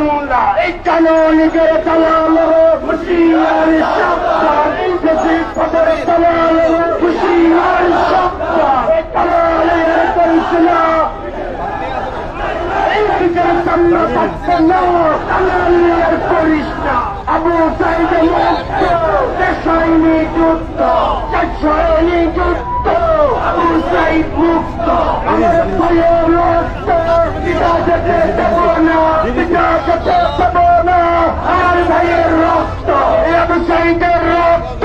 বাংলা এই কাননিকের দিকের না কাননিকের করিস না আবু সাইদ মুক্ত যুদ্ধ আবু সাইদ মুক্ত আমার ভয়ে রক্ত পিতা যেতে দেব না পিতা যেতে দেব না আমার ভাইয়ের রক্ত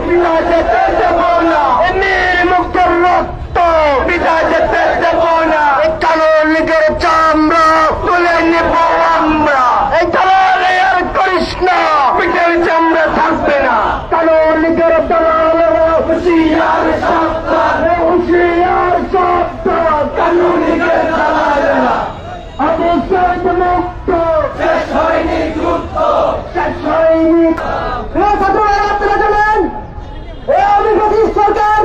পিতা যেতে দেব না এ মীর মুক্তের রক্ত পিতা যেতে দেব না এই কালো লিগের চামড়া তুলে নেব আমরা এই দালাল আর করিস না পিঠের চামড়া থাকবে না কালো লিগের দালাল হুশিয়ার সাবধান হুশিয়ার সাবধান কালো লিগের দালালেরা আবু সাইদ মুক্ত শেষ হয়নি যুদ্ধ শেষ হয়নি ছাত্ররা আপনারা জানেন এই অভিজ্ঞতি সরকার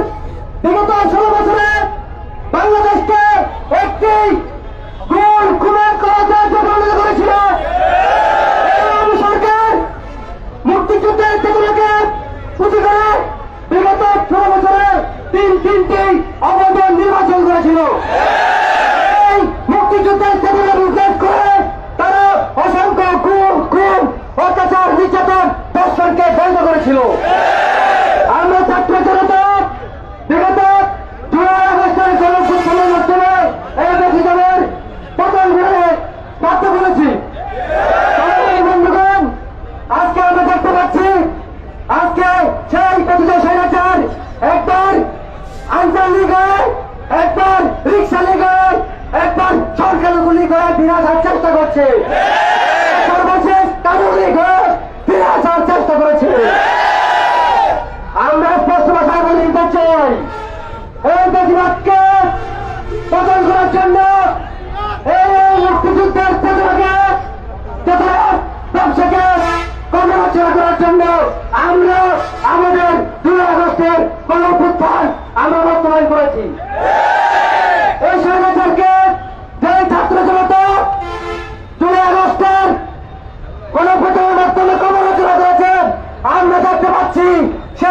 বিগত ষোলো বছরে বাংলাদেশকে একটি গুণ খুনের করাচার্য পরিণত করেছিল এই আওয়ামী সরকার মুক্তিযুদ্ধের চেতনাকে পুঁজি করে বিগত ষোলো বছরে তিন তিনটি অবৈধ নির্বাচন করেছিল এই মুক্তিযুদ্ধের চেতনা উল্লেখ করে তারা অসংখ্য খুন খুন অত্যাচার নির্যাতন দর্শনকে বন্ধ করেছিল আমরা ছাত্র জনতা বিগত জুলাই আগস্টের গণপ্রস্থানের মাধ্যমে এই ব্যক্তিজনের পতন ঘটে বাধ্য করেছি তাহলে বন্ধুগণ আজকে আমরা দেখতে পাচ্ছি আজকে সেই প্রতিটা স্বৈরাচার একবার আঞ্চলিক হয় একবার রিক্সা লিগে একবার সরকার গুলি করে বিরাজ সর্বশেষ বিরাজ হওয়ার চেষ্টা করেছে। আমরা স্পষ্ট বলে দিতে চাই এই পতন করার জন্য এই মুক্তিযুদ্ধের চেতনা ব্যবসাকে কর্মরচনা করার জন্য আমরা আমাদের দুই আগস্টের আমরা বর্তমান করেছি এই সরকারকে যে ছাত্র জনতা দুই আগস্টের গণপ্রচারের মাধ্যমে কর্মরচনা করেছেন আমরা দেখতে পাচ্ছি সেই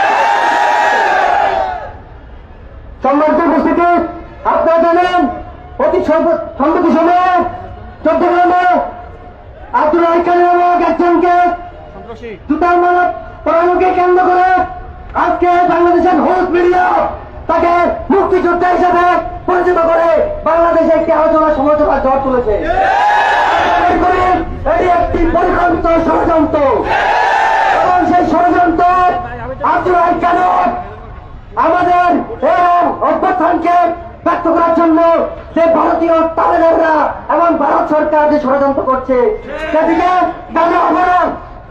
সম্মানিত উপস্থিতি আপনারা জানেন অতি সম্প্রতি সময়ে চট্টগ্রামে আব্দুল নামক একজনকে জুতার মালা পড়ানোকে কেন্দ্র করে আজকে বাংলাদেশের হোস্ট মিডিয়া তাকে মুক্তিযোদ্ধা হিসেবে পরিচিত করে বাংলাদেশে একটি আলোচনা সমালোচনা ঝড় তুলেছে এটি একটি পরিকল্পিত ষড়যন্ত্র। এবং সেই ষড়যন্ত্র আব্দুল হাইকানক আমাদের অভ্যুত্থানকে ব্যক্ত করার জন্য যে ভারতীয় তালেবানরা এবং ভারত সরকার যে ষড়যন্ত্র করছে, সেদিকে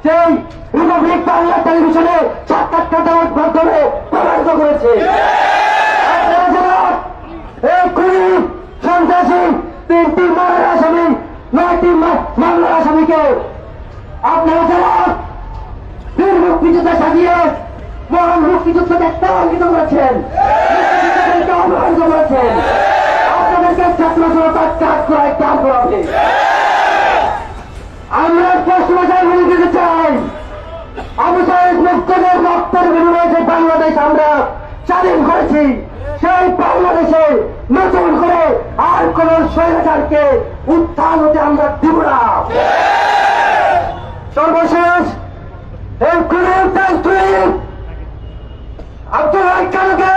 সেই রিপাবলিক বাংলা টেলিভিশনে দেওয়ার মাধ্যমে প্রমাণিত করেছে। আপনারা যারা সাজিয়ে মহান মুক্তিযুদ্ধকে ত্বরান্বিত করেছেন। অবমানিত করেছেন। আপনাদেরকে ছাত্র জনতা কাজ করায় কাজ করাবে আমরা ভাষায় বলে দিতে চাই। সাহেব মুক্তদের রক্তের বিনিময়ে যে বাংলাদেশ আমরা স্বাধীন করেছি, সেই বাংলাদেশে নতুন করে আর কোন স্বৈরাচারকে উত্থান হতে আমরা দিব না। সর্বশেষ, এই খুনের আব্দুল হাইকানকে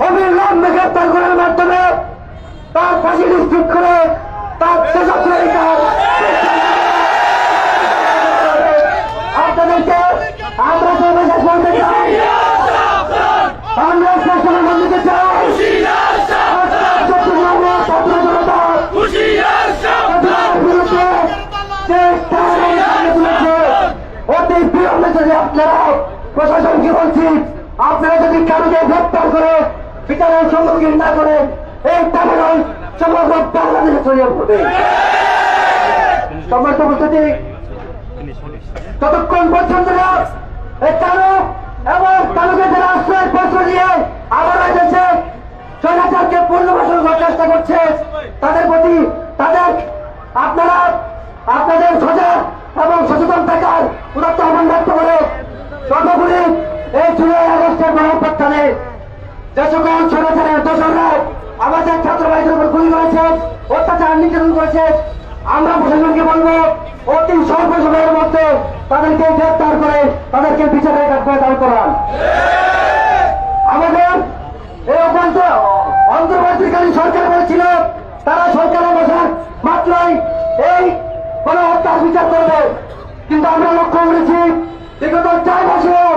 অবিলম্বে গ্রেপ্তার করার মাধ্যমে তার ফাঁসি নিশ্চিত করে তার তেজস্বিতার আপনাদেরকে আমরা সর্বশেষ বলতে চাই আমরা স্পষ্ট বলতে চাই চট্টগ্রামের ছাত্র জনতা চট্টগ্রামের বিরুদ্ধে যে স্থানে তুলেছে আপনারা, প্রশাসনকে বলছি আপনারা যদি কারোকে গ্রেপ্তার করে বিচারের সম্মুখীন না করে এই তামিল সমগ্র বাংলাদেশে ছড়িয়ে পড়বে। সমস্ত উপস্থিতি ততক্ষণ পর্যন্ত এই তালুক এবং তালুকের যারা আশ্রয় পত্র দিয়ে আবার এসেছে স্বৈরাচারকে পুনর্বাসন করার চেষ্টা করছে, তাদের প্রতি তাদের আপনারা আপনাদের সজাগ এবং সচেতন থাকার উদাত্ত আহ্বান ব্যক্ত করে সর্বোপরি যে সকল স্বৈরাচারের দোষররা আমাদের ছাত্র ভাইদের উপর গুলি করেছে, অত্যাচার নির্যাতন করেছে, আমরা প্রশাসনকে বলব, অতি স্বল্প সময়ের মধ্যে তাদেরকে গ্রেপ্তার করে তাদেরকে বিচারের কাঠগড়ায় দাঁড় করান আমাদের এই অন্তর্বর্তীকালীন সরকার বলেছিল, তারা সরকারে বসার মাত্রই এই কোন হত্যার বিচার করবে। কিন্তু আমরা লক্ষ্য করেছি, বিগত চার বছর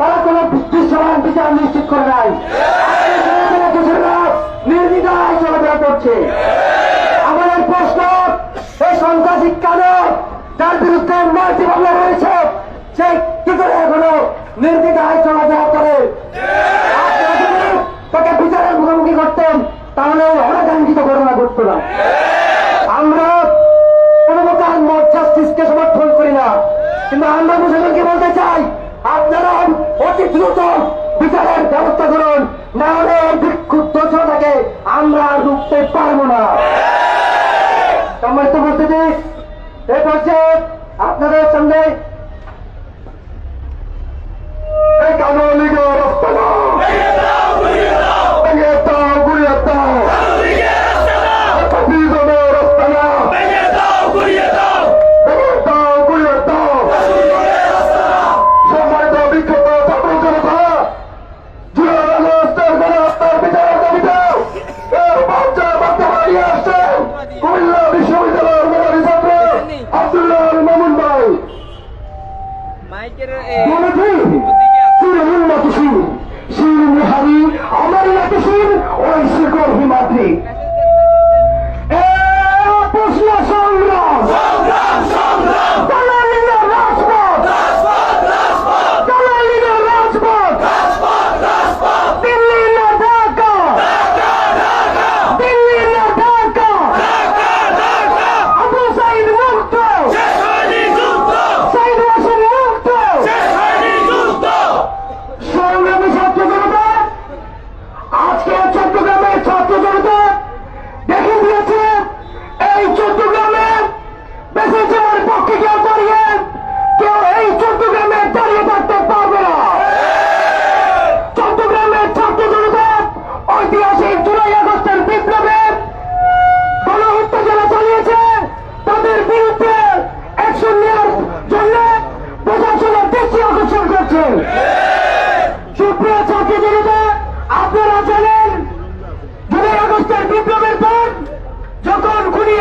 তারা কোন দৃশ্যমান বিচার নিশ্চিত করে নাই। নির্বিধায় চলাফেরা করছে। আমাদের প্রশ্ন, এই সন্ত্রাসী কেন যার বিরুদ্ধে নয়টি মামলা রয়েছে সে কি করে এখনও নির্বিধায় চলাফেরা করে? তাকে বিচারের মুখোমুখি করতেন, তাহলে অনাকাঙ্ক্ষিত ঘটনা ঘটতো না। আমরা কোন প্রকার মত জাস্টিসকে সমর্থন করি না। কিন্তু আমরা আপনারা অতি দ্রুত বিচারের ব্যবস্থা করুন। না হলে বিক্ষুব্ধ জনতাকে আমরা রুখতে পারব না। সম্মানিত উপস্থিতি এ পর্যায়ে আপনাদের সামনে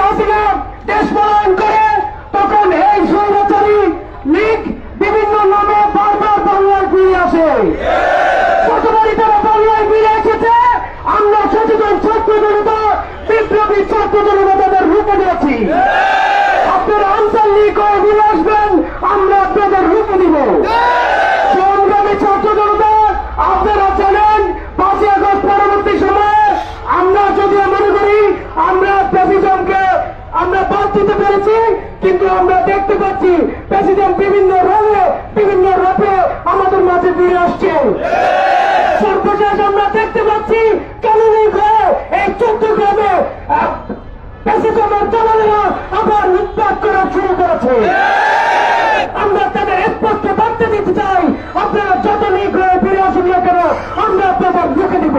হাসিনা দেশ পলায়ন করে, তখন এই স্বৈরাচারী লীগ বিভিন্ন নামে বারবার বাংলায় ফিরে আসে। কতবারই তারা বাংলায় ফিরে এসেছে, আমরা সচেতন ছাত্র জনতা, বিপ্লবী ছাত্র জনতা তাদের রূপে দিয়েছি আপনারা আঞ্চলিক হয়ে ফিরে আসবেন আমরা আপনাদের রূপে দিব সংগ্রামী ছাত্র জনতা আপনারা জানেন পাঁচই আগস্ট পরবর্তী সময়ে আমরা যদিও মনে করি আমরা প্রেসিডেন্টকে আমরা বাদ দিতে পেরেছি কিন্তু আমরা দেখতে পাচ্ছি প্রেসিডেন্ট বিভিন্ন রঙে বিভিন্ন রূপে আমাদের মাঝে ফিরে আসছে সর্বশেষ আমরা দেখতে পাচ্ছি কানুনি হয়ে এই চট্টগ্রামে উৎপাদ করা শুরু আমরা তাদের স্পষ্ট বার্তা দিতে চাই, আপনারা যত নিগ্রহে ফিরে আসুন না কেন, আমরা আপনাদের রুখে দিব।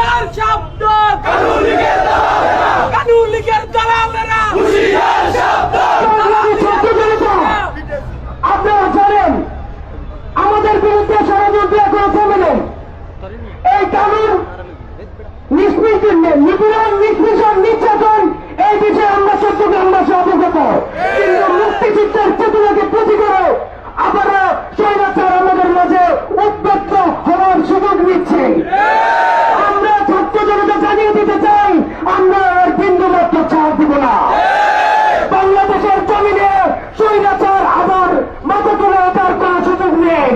হুশিয়ার শব্দ। কানুন দালালেরা। কানুন দালালেরা হুশিয়ার শব্দ আপনারা জানেন আমাদের বিরুদ্ধে ষড়যন্ত্র এখন থামলেন এই কানুন নিষ্পীড়ন বিষয়ে আমরা চট্টগ্রামবাসী অবগত কিন্তু মুক্তিযুদ্ধের চেতনাকে প্রতি করে আবার সৈন্য সমাজে উদ্বৃত্ত হওয়ার সুযোগ নিচ্ছে। আমরা ছাত্র জনতা জানিয়ে দিতে চাই, আমরা আর বিন্দু মাত্র ছাড় দিব না। বাংলাদেশের জমিনে স্বৈরাচার আবার মাথা তুলে তার কোনো সুযোগ নেই।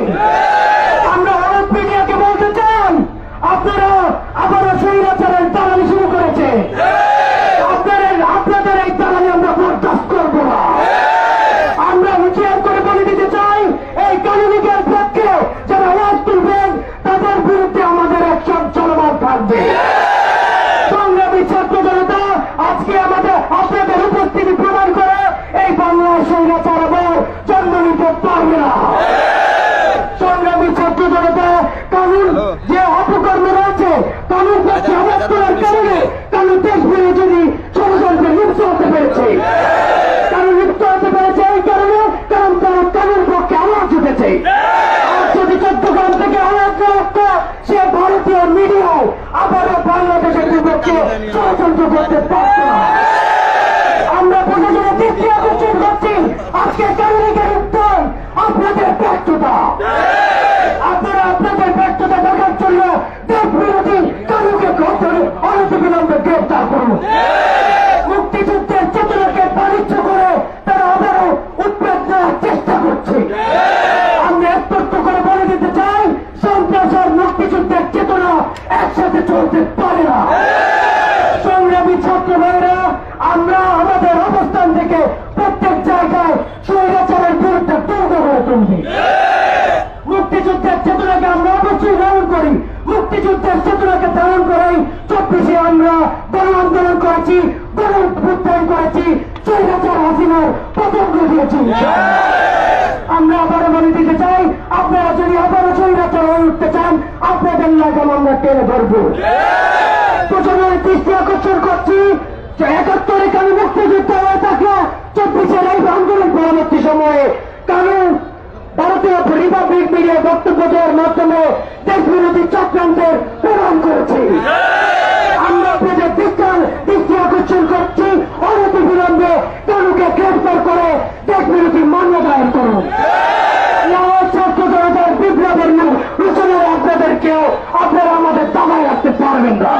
চেতনাকে ধারণ করেই চব্বিশে আমরা গণ আন্দোলন করেছি, গণ উত্থান করেছি স্বৈরাচার হাসিনার পতন ঘটিয়েছি। আমরা আবারও বলে দিতে চাই, আপনারা যদি আবারও স্বৈরাচার হয়ে উঠতে চান, আপনাদের লাগাম আমরা টেনে ধরবো। প্রশাসনের দৃষ্টি আকর্ষণ করছি একাত্তরে কেন মুক্তিযুদ্ধ হয়ে থাকলে চব্বিশের এই আন্দোলন পরবর্তী সময়ে। কারণ ভারতীয় রিপাবলিক মিডিয়া বক্তব্য দেওয়ার মাধ্যমে দেশ বিরোধী চক্রান্তের প্রমাণ করেছে আমরা আপনাদের বিজ্ঞান দৃষ্টি আকর্ষণ করছি অনতি বিলম্বে কানুকে গ্রেফতার করে দেশ বিরোধী মান্য দায়ের করুন লাহোর ছাত্র জনতার বিপ্লবের মুখ রুচনের আপনাদেরকেও আপনারা আমাদের দাবায় রাখতে পারবেন না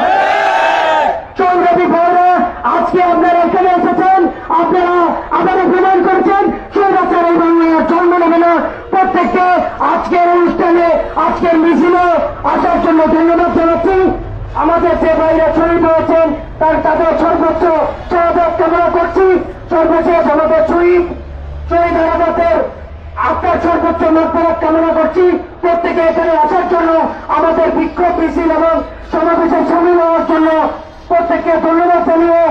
চৌরবি ভাইরা আজকে আপনারা এখানে এসেছেন আপনারা আবারও প্রমাণ করেছেন সৌরাচার এই বাংলায় আর জন্ম নেবে না প্রত্যেককে আজকের অনুষ্ঠানে, আজকের মিছিলে আসার জন্য ধন্যবাদ জানাচ্ছি। আমাদের যে ভাইরা শহীদ হয়েছেন, তার তাদের সর্বোচ্চ সহযোগ কামনা করছি। সর্বশেষ আমাদের শহীদ শহীদ আরাবাতের আপনার সর্বোচ্চ মধ্যরাত কামনা করছি। প্রত্যেকে এখানে আসার জন্য আমাদের বিক্ষোভ মিছিল এবং সমাবেশে সামিল হওয়ার জন্য প্রত্যেককে ধন্যবাদ জানিয়ে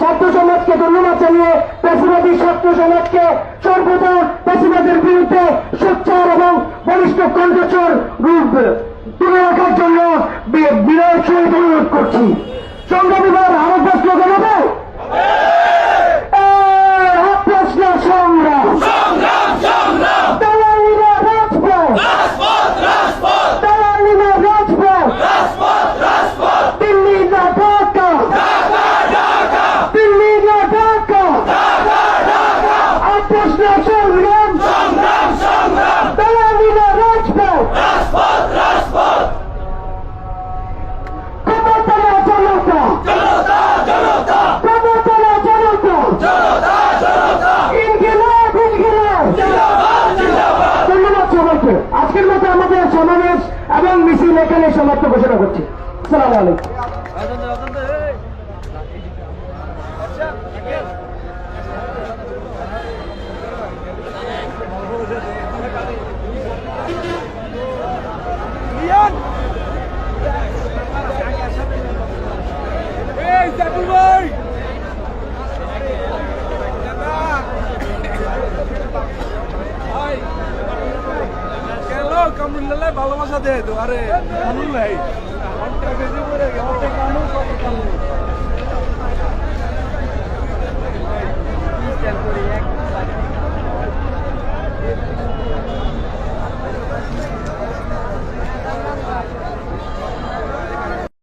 ছাত্র সমাজকে ধন্যবাদ জানিয়ে পেশিবাদী ছাত্র সমাজকে সর্বদা পেশিবাদের বিরুদ্ধে সোচ্চার এবং বলিষ্ঠ কণ্ঠস্বর রূপ তুলে রাখার জন্য বিনয় সহিত অনুরোধ করছি। সংগ্রামী ভাই আরও প্রশ্ন জানাব প্রশ্ন সংগ্রাম দালালিরা রাজপথ দালালিরা রাজপথ দিল্লি না ঢাকা দিল্লি না ঢাকা আপোষ না সংগ্রাম দালালিরা রাজপথ ক্ষমতা না জনতা ক্ষমতা না জনতা ইনকিলাব ইনকিলাব ধন্যবাদ সবাইকে আজকের মতো আমাদের সমাবেশ এবং মিছিল এখানে সমাপ্ত ঘোষণা করছি। সালাম আলাইকুম রিয়ান এই জাকুল ভাই গেল কামরুল্লাহ ভালোবাসা দে আরে কামরুল্লাহ কামরুল্লাহ